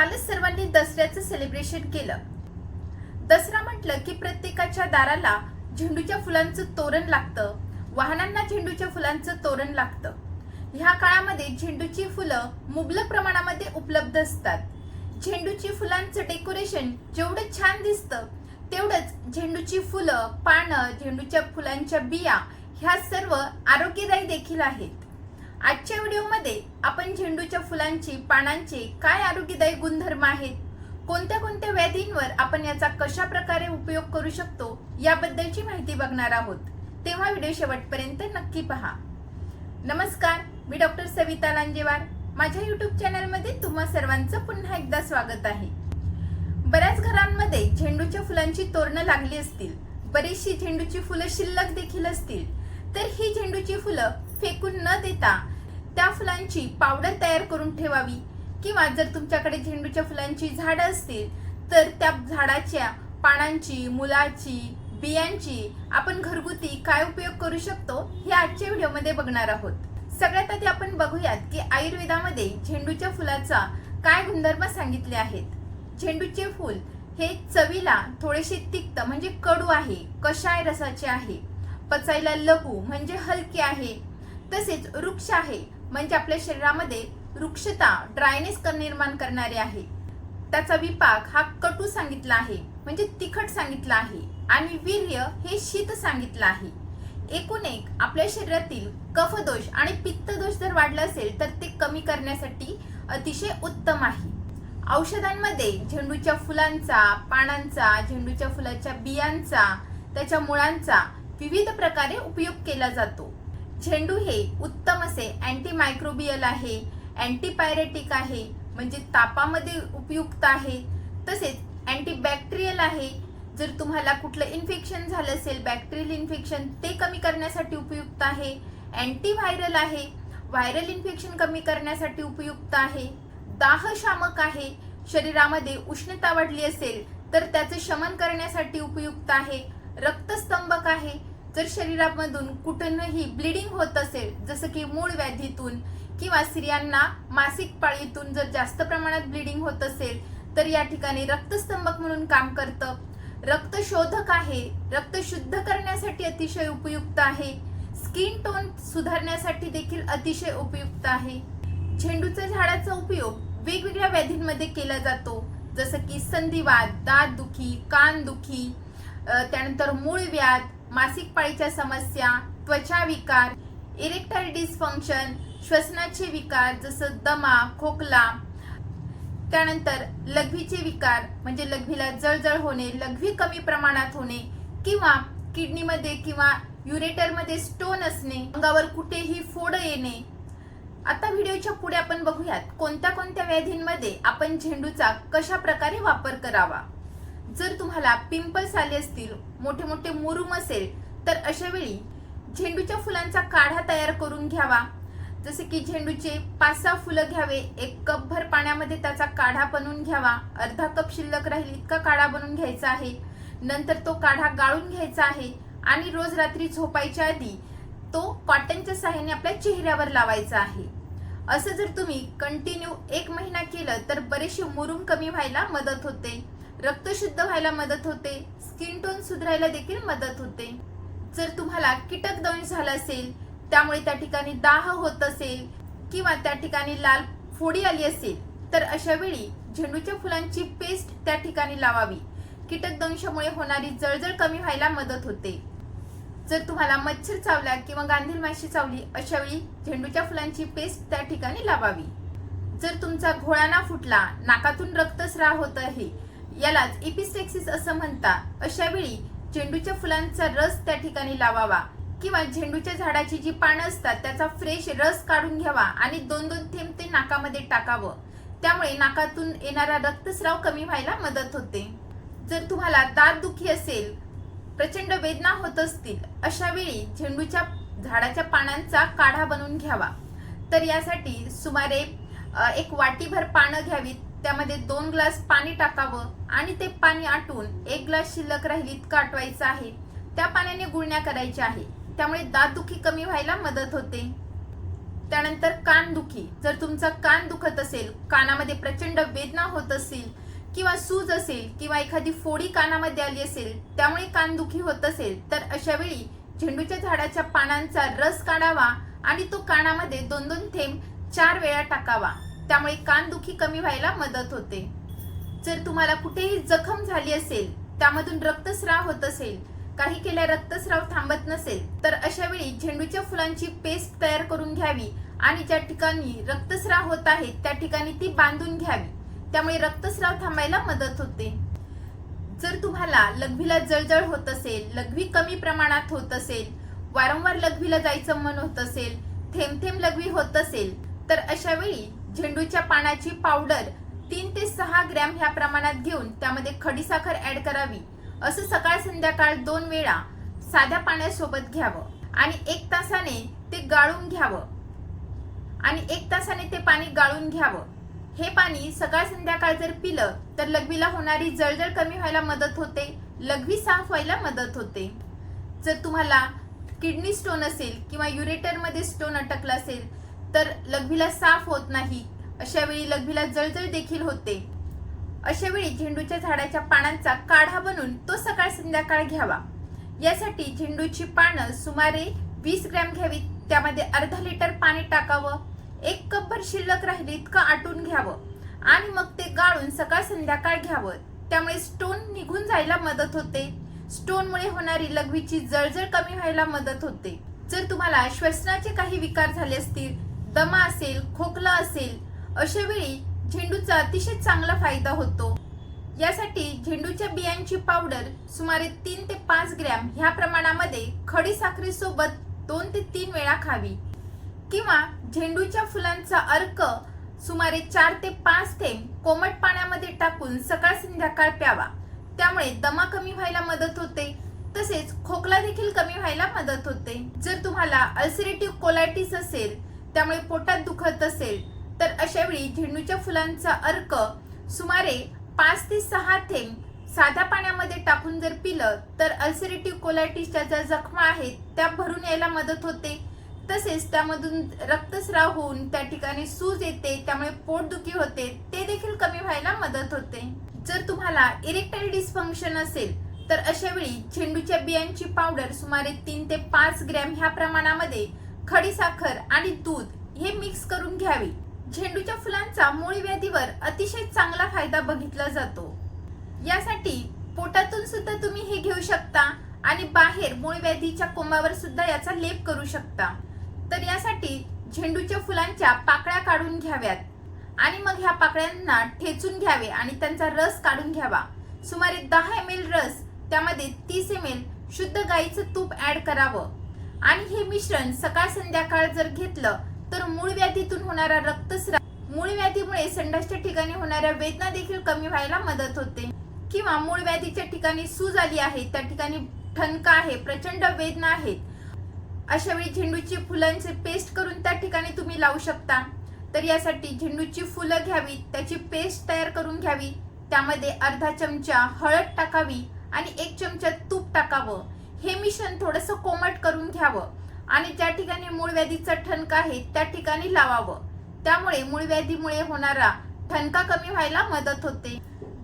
कालच सर्वांनी दसऱ्याचं सेलिब्रेशन केलं. दसरा म्हटलं की प्रत्येकाच्या दाराला झेंडूच्या फुलांचं तोरण लागतं. वाहनांना झेंडूच्या फुलांचं तोरण लागतं. ह्या काळामध्ये झेंडूची फुलं मुबलक प्रमाणामध्ये उपलब्ध असतात. झेंडूची फुलांचं डेकोरेशन जेवढं छान दिसतं तेवढंच झेंडूची फुलं पानं झेंडूच्या फुलांच्या बिया ह्या सर्व आरोग्यदायी देखील आहेत. आजच्या व्हिडिओमध्ये आपण झेंडूच्या फुलांची पानांचे काय आरोग्यदायी गुणधर्म आहेत? कोणत्या कोणत्या व्याधींवर आपण याचा कशा प्रकारे उपयोग करू शकतो याबद्दलची माहिती बघणार आहोत. तेव्हा व्हिडिओ शेवटपर्यंत नक्की पहा. नमस्कार मी डॉक्टर सविता लांजेवार. माझ्या युट्यूब चॅनलमध्ये तुम्हा सर्वांचं पुन्हा एकदा स्वागत आहे. बऱ्याच घरांमध्ये झेंडूच्या फुलांची तोरणं लागली असतील. बरीचशी झेंडूची फुलं शिल्लक देखील असतील. तर ही झेंडूची फुलं फेकून न देता त्या फुलांची पावडर तयार करून ठेवावी. किंवा जर तुमच्याकडे झेंडूच्या फुलांची झाडं असतील तर त्या झाडाच्या पानांची मुलाची बियांची आपण घरगुती काय उपयोग करू शकतो हे आजच्या व्हिडिओमध्ये बघणार आहोत. सगळ्यात आधी आपण बघूयात की आयुर्वेदामध्ये झेंडूच्या फुलाचा काय गुणधर्म सांगितले आहेत. झेंडूचे फूल हे चवीला थोडेसे तिक्त म्हणजे कडू आहे कषाय रसाचे आहे. पचायला लघु म्हणजे हलके आहे. तसेच वृक्ष आहे. म्हणजे आपल्या शरीरामध्ये वृक्षता ड्रायनेस निर्माण करणारे आहे. त्याचा विपाक हा कटू सांगितला आहे. म्हणजे तिखट सांगितला आहे. आणि वीर्य हे शीत सांगितलं आहे. एकूण एक आपल्या शरीरातील कफदोष आणि पित्तदोष जर वाढला असेल तर ते कमी करण्यासाठी अतिशय उत्तम आहे. औषधांमध्ये झेंडूच्या फुलांचा पानांचा झेंडूच्या फुलाच्या बियांचा त्याच्या मुळांचा विविध प्रकारे उपयोग केला जातो. झेंडू हे उत्तम असे अँटी मायक्रोबियल आहे अँटीपायरेटिक आहे म्हणजे तापामध्ये उपयुक्त आहे. तसेच अँटीबॅक्टेरियल आहे. जर तुम्हाला कुठलं इन्फेक्शन झालं असेल बॅक्टेरियल इन्फेक्शन ते कमी करण्यासाठी उपयुक्त आहे. अँटीव्हायरल आहे. व्हायरल इन्फेक्शन कमी करण्यासाठी उपयुक्त आहे. दाहशामक आहे. शरीरामध्ये उष्णता वाढली असेल तर त्याचे शमन करण्यासाठी उपयुक्त आहे. रक्तस्तंभक आहे. जर शरीरामधून कुठूनही ब्लिडिंग होत असेल जसं की मूळ व्याधीतून किंवा स्त्रियांना मासिक पाळीतून जर जास्त प्रमाणात ब्लिडिंग होत असेल तर या ठिकाणी रक्तस्तंभक म्हणून काम करतं. रक्तशोधक आहे. रक्त शुद्ध करण्यासाठी अतिशय उपयुक्त आहे. स्किन टोन सुधारण्यासाठी देखील अतिशय उपयुक्त आहे. झेंडूच्या झाडाचा उपयोग वेगवेगळ्या व्याधींमध्ये केला जातो. जसं की संधिवात दात दुखी कान दुखी त्यानंतर मूळ व्याध मासिक पाळीच्या समस्या त्वचा विकार इरेक्टाईल डिस्फंक्शन श्वसनाचे विकार जसं दमा खोकला त्यानंतर लघवीचे विकार म्हणजे लघवीला जळजळ होणे लघवी कमी प्रमाणात होणे किंवा किडनीमध्ये किंवा युरेटरमध्ये स्टोन असणे अंगावर कुठेही फोड येणे. आता व्हिडिओच्या पुढे आपण बघूयात कोणत्या कोणत्या व्याधींमध्ये आपण झेंडूचा कशा प्रकारे वापर करावा? जर तुम्हाला पिंपल्स आले असतील मोठे मोठे मुरुम असेल तर अशा वेळी झेंडूच्या फुलांचा काढा तयार करून घ्यावा. जसे की झेंडूचे पाच सहा फुलं घ्यावे एक कप भर पाण्यामध्ये त्याचा काढा बनवून घ्यावा. अर्धा कप शिल्लक राहील इतका काढा बनवून घ्यायचा आहे. नंतर तो काढा गाळून घ्यायचा आहे आणि रोज रात्री झोपायच्या आधी तो कॉटनच्या सहाय्याने आपल्या चेहऱ्यावर लावायचा आहे. असं जर तुम्ही कंटिन्यू एक महिना केलं तर बरेचसे मुरुम कमी व्हायला मदत होते. रक्त शुद्ध व्हायला मदत होते. स्किन टोन सुधारायला देखील मदत होते. जर तुम्हाला कीटक दंश झाला असेल त्यामुळे त्या ठिकाणी दाह होत असेल किंवा त्या ठिकाणी लाल फोडी आली असेल तर अशा वेळी झेंडूच्या फुलांची पेस्ट त्या ठिकाणी लावावी. कीटक दंशामुळे होणारी जळजळ कमी व्हायला मदत होते. जर तुम्हाला मच्छर चावला किंवा गांधील माशी चावली अशा वेळी झेंडूच्या फुलांची पेस्ट त्या ठिकाणी लावावी. जर तुमचा घोळाना फुटला नाकातून रक्तस्राव होत आहे यालाच इपिस्टेक्सिस असं म्हणतात. अशा वेळी झेंडूच्या फुलांचा रस त्या ठिकाणी लावावा किंवा झेंडूच्या झाडाची जी पानं असतात त्याचा फ्रेश रस काढून घ्यावा आणि दोन दोन थेंब ते नाकामध्ये टाकावं. त्यामुळे नाकातून येणारा रक्तस्राव कमी व्हायला मदत होते. जर तुम्हाला दात दुखी असेल प्रचंड वेदना होत असतील अशा वेळी झेंडूच्या झाडाच्या पानांचा काढा बनवून घ्यावा. तर यासाठी सुमारे एक वाटीभर पानं घ्यावीत. त्यामध्ये दोन ग्लास पाणी टाकावं आणि ते पाणी आटून एक ग्लास शिल्लक राहील इतकं आटवायचं आहे. त्या पाण्याने गुळण्या करायच्या आहे. त्यामुळे दातदुखी कमी व्हायला मदत होते. त्यानंतर कान दुखी. जर तुमचा कान दुखत असेल कानामध्ये प्रचंड वेदना होत असेल किंवा सूज असेल किंवा एखादी फोडी कानामध्ये आली असेल त्यामुळे कानदुखी होत असेल तर अशा वेळी झेंडूच्या झाडाच्या पानांचा रस काढावा आणि तो कानामध्ये दोन दोन थेंब चार वेळा टाकावा. त्यामुळे कानदुखी कमी व्हायला मदत होते. जर तुम्हाला कुठेही जखम झाली असेल त्यामधून रक्तस्राव होत असेल काही केल्या रक्तस्राव थांबत नसेल तर अशा वेळी झेंडूच्या फुलांची पेस्ट तयार करून घ्यावी आणि ज्या ठिकाणी रक्तस्राव होत आहे त्या ठिकाणी ती बांधून घ्यावी. त्यामुळे रक्तस्राव थांबायला मदत होते. जर तुम्हाला लघवीला जळजळ होत असेल लघवी कमी प्रमाणात होत असेल वारंवार लघवीला जायचं मन होत असेल थेंब थेंब लघवी होत असेल तर अशा वेळी झेंडूच्या पानाची पावडर तीन ते सहा ग्रॅम ह्या प्रमाणात घेऊन त्यामध्ये खडीसाखर ऍड करावी. असं सकाळ संध्याकाळ दोन वेळा साध्या पाण्यासोबत घ्यावं आणि एक तासाने ते गाळून घ्यावं. आणि एक तासाने ते पाणी गाळून घ्यावं. हे पाणी सकाळ संध्याकाळ जर पिलं तर लघवीला होणारी जळजळ कमी व्हायला मदत होते. लघवी साफ व्हायला मदत होते. जर तुम्हाला किडनी स्टोन असेल किंवा युरेटरमध्ये स्टोन अटकला असेल तर लघवीला साफ होत नाही. अशा वेळी लघवीला जळजळ देखील होते. अशा वेळी झेंडूच्या झाडाच्या पानांचा काढा बनवून तो सकाळ संध्याकाळ घ्यावा. यासाठी झेंडूची पानं सुमारे वीस ग्रॅम घ्यावीत. त्यामध्ये अर्धा लिटर पाणी टाकावं. एक कपभर शिल्लक राहील इतकं आटून घ्यावं. आणि मग ते गाळून सकाळ संध्याकाळ घ्यावं. त्यामुळे स्टोन निघून जायला मदत होते. स्टोनमुळे होणारी लघवीची जळजळ कमी व्हायला मदत होते. जर तुम्हाला श्वसनाचे काही विकार झाले असतील दमा असेल खोकला असेल अशा वेळी झेंडूचा अतिशय चांगला फायदा होतो. यासाठी झेंडूच्या बियांची पावडर सुमारे तीन ते पाच ग्रॅम ह्या प्रमाणामध्ये खडी साखरेसोबत दोन ते तीन वेळा खावी. किंवा झेंडूच्या फुलांचा अर्क सुमारे चार ते पाच थेंब कोमट पाण्यामध्ये टाकून सकाळ संध्याकाळ प्यावा. त्यामुळे दमा कमी व्हायला मदत होते. तसेच खोकला देखील कमी व्हायला मदत होते. जर तुम्हाला अल्सरेटिव्ह कोलायटिस असेल त्यामुळे पोटात दुखत असेल तर अशा वेळी झेंडूच्या फुलांचा अर्क सुमारे पाच ते सहा थेंब साध्या पाण्यामध्ये टाकून जर पिलं तर अल्सरेटिव्ह कोलायटिसच्या ज्या जखमा आहेत त्या भरून यायला मदत होते. तसेच त्यामधून रक्तस्राव होऊन त्या ठिकाणी सूज येते त्यामुळे पोटदुखी होते ते देखील कमी व्हायला मदत होते. जर तुम्हाला इरेक्टाईल डिस्फंक्शन असेल तर अशा वेळी झेंडूच्या बियांची पावडर सुमारे तीन ते पाच ग्रॅम ह्या प्रमाणामध्ये खडीसाखर आणि दूध हे मिक्स करून घ्यावी. झेंडूच्या फुलांचा मूळ व्याधीवर अतिशय चांगला फायदा बघितला जातो. यासाठी पोटातून सुद्धा तुम्ही हे घेऊ शकता आणि बाहेर मूळ व्याधीच्या कोंबावर सुद्धा याचा लेप करू शकता. तर यासाठी झेंडूच्या फुलांच्या पाकळ्या काढून घ्याव्यात आणि मग ह्या पाकळ्यांना ठेचून घ्यावे आणि त्यांचा रस काढून घ्यावा. सुमारे दहा एम एल रस त्यामध्ये तीस एम एल शुद्ध गाईचं तूप ॲड करावं. आणि हे मिश्रण सकाळ संध्याकाळ जर घेतलं तर मूळ व्याधीतून होणारा रक्तस्राव मूळ व्याधीमुळे संडासच्या ठिकाणी होणाऱ्या वेदना देखील कमी व्हायला मदत होते. किंवा मूळ व्याधीच्या ठिकाणी सूज आली आहे त्या ठिकाणी ठणका आहे प्रचंड वेदना आहेत. अशा वेळी झेंडूची फुलांचे पेस्ट करून त्या ठिकाणी तुम्ही लावू शकता. तर यासाठी झेंडूची फुलं घ्यावी त्याची पेस्ट तयार करून घ्यावी. त्यामध्ये अर्धा चमचा हळद टाकावी आणि एक चमचा तूप टाकावं. हे मिश्रण थोडंसं कोमट करून घ्यावं आणि ज्या ठिकाणी मूळ व्याधीचा ठणका आहे त्या ठिकाणी लावावं. त्यामुळे मूळ व्याधीमुळे होणारा ठणका कमी व्हायला मदत होते.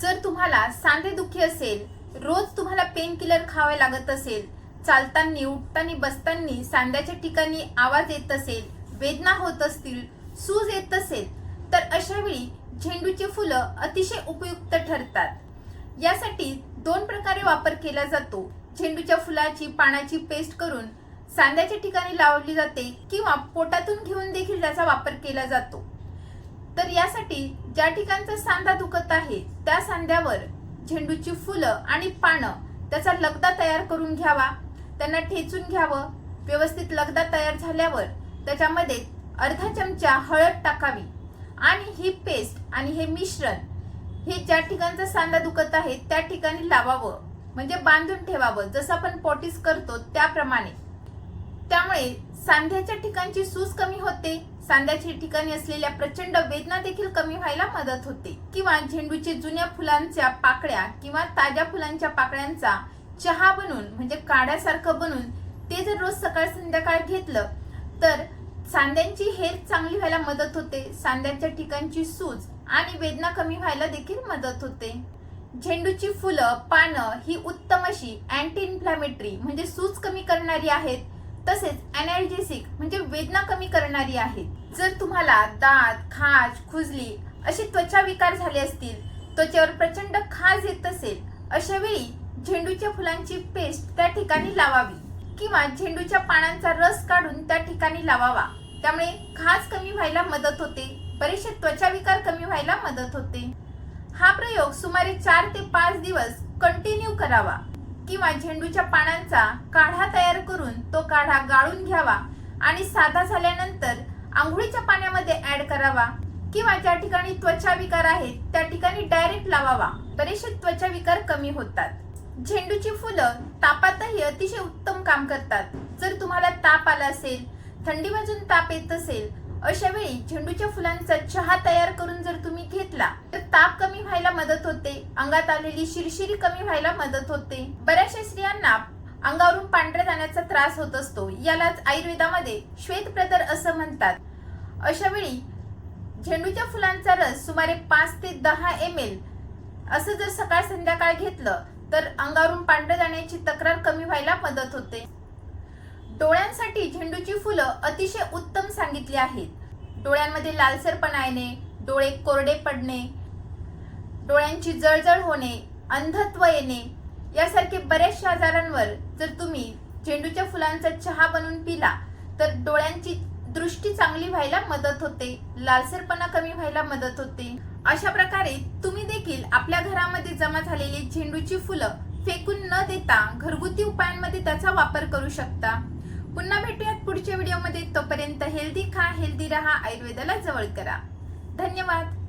जर तुम्हाला सांधेदुखी असेल रोज तुम्हाला पेन किलर खावे लागत असेल चालताना उठताना बसताना सांध्याच्या ठिकाणी आवाज येत असेल वेदना होत असतील सूज येत असेल तर अशा वेळी झेंडूची फुलं अतिशय उपयुक्त ठरतात. यासाठी दोन प्रकारे वापर केला जातो. झेंडूच्या फुलाची पानाची पेस्ट करून सांध्याच्या ठिकाणी लावली जाते किंवा पोटातून घेऊन देखील त्याचा वापर केला जातो. तर यासाठी ज्या ठिकाणचा सांधा दुखत आहे त्या सांध्यावर झेंडूची फुलं आणि पानं त्याचा लगदा तयार करून घ्यावा. त्यांना ठेचून घ्यावं. व्यवस्थित लगदा तयार झाल्यावर त्याच्यामध्ये अर्धा चमचा हळद टाकावी. आणि ही पेस्ट आणि हे मिश्रण हे ज्या ठिकाणचा सांधा दुखत आहे त्या ठिकाणी लावावं. म्हणजे बांधून ठेवावं. जसं आपण पॉटीस करतो त्याप्रमाणे. त्यामुळे सांध्याच्या ठिकाणची सूज कमी होते. सांध्याच्या ठिकाणी असलेल्या प्रचंड वेदना देखील कमी व्हायला मदत होते. किंवा झेंडूचे जुन्या फुलांच्या पाकळ्या किंवा ताज्या फुलांच्या पाकळ्यांचा चहा बनवून म्हणजे काढ्यासारखं बनवून ते जर रोज सकाळ संध्याकाळ घेतलं तर सांध्यांची हेर चांगली व्हायला मदत होते. सांध्याच्या ठिकाणची सूज आणि वेदना कमी व्हायला देखील मदत होते. झेंडूची फुलं पानं ही उत्तम अशी अँटी इन्फ्लॅमेटरी म्हणजे सूज कमी करणारी आहेत. तसेच अनॅल्जेसिक म्हणजे वेदना कमी करणारी आहेत. जर तुम्हाला दात खाज खुजली अशी त्वचा विकार झाले असतील त्वचेवर प्रचंड खाज येत असेल अशा वेळी झेंडूच्या फुलांची पेस्ट त्या ठिकाणी लावावी. किंवा झेंडूच्या पानांचा रस काढून त्या ठिकाणी लावावा. त्यामुळे खाज कमी व्हायला मदत होते. बरेचसे त्वचा विकार कमी व्हायला मदत होते. हा प्रयोग सुमारे चार ते पाच दिवस कंटिन्यू करावा. किंवा झेंडूच्या पानांचा काढा तयार करून तो काढा गाळून घ्यावा आणि साधा झाल्यानंतर आंघोळीच्या पाण्यामध्ये ऍड करावा. किंवा ज्या ठिकाणी त्वचा विकार आहेत त्या ठिकाणी डायरेक्ट लावावा. बरेचसे त्वचा विकार कमी होतात. झेंडूची फुलं तापातही अतिशय उत्तम काम करतात. जर तुम्हाला ताप आला असेल थंडी वाजून ताप येत असेल अशा वेळी झेंडूच्या फुलांचा चहा तयार करून जर तुम्ही घेतला तर ताप कमी व्हायला मदत होते. अंगात आलेली शिरशिरी कमी व्हायला मदत होते. बऱ्याचशा स्त्रियांना अंगावरून पांढऱ्या जाण्याचा त्रास होत असतो. यालाच आयुर्वेदामध्ये श्वेतप्रदर असं म्हणतात. अशा वेळी झेंडूच्या फुलांचा रस सुमारे पाच ते दहा एम एल असं जर सकाळ संध्याकाळ घेतलं तर अंगावरून पांढरं जाण्याची तक्रार कमी व्हायला मदत होते. डोळ्यांसाठी झेंडूची फुलं अतिशय उत्तम सांगितली आहेत. डोळ्यांमध्ये लालसरपणा येणे डोळे कोरडे पडणे डोळ्यांची जळजळ होणे अंधत्व येणे यासारखे बऱ्याचशा आजारांवर जर तुम्ही झेंडूच्या फुलांचा चहा बनवून पिला तर डोळ्यांची दृष्टी चांगली व्हायला मदत होते लालसरपणा कमी व्हायला मदत होते. अशा प्रकारे तुम्ही देखील आपल्या घरामध्ये जमा झालेली झेंडूची फुलं फेकून न देता घरगुती उपायांमध्ये त्याचा वापर करू शकता. पुन्हा भेटूयात पुढच्या व्हिडिओमध्ये तोपर्यंत हेल्दी खा हेल्दी रहा आयुर्वेदाला जवळ करा. धन्यवाद.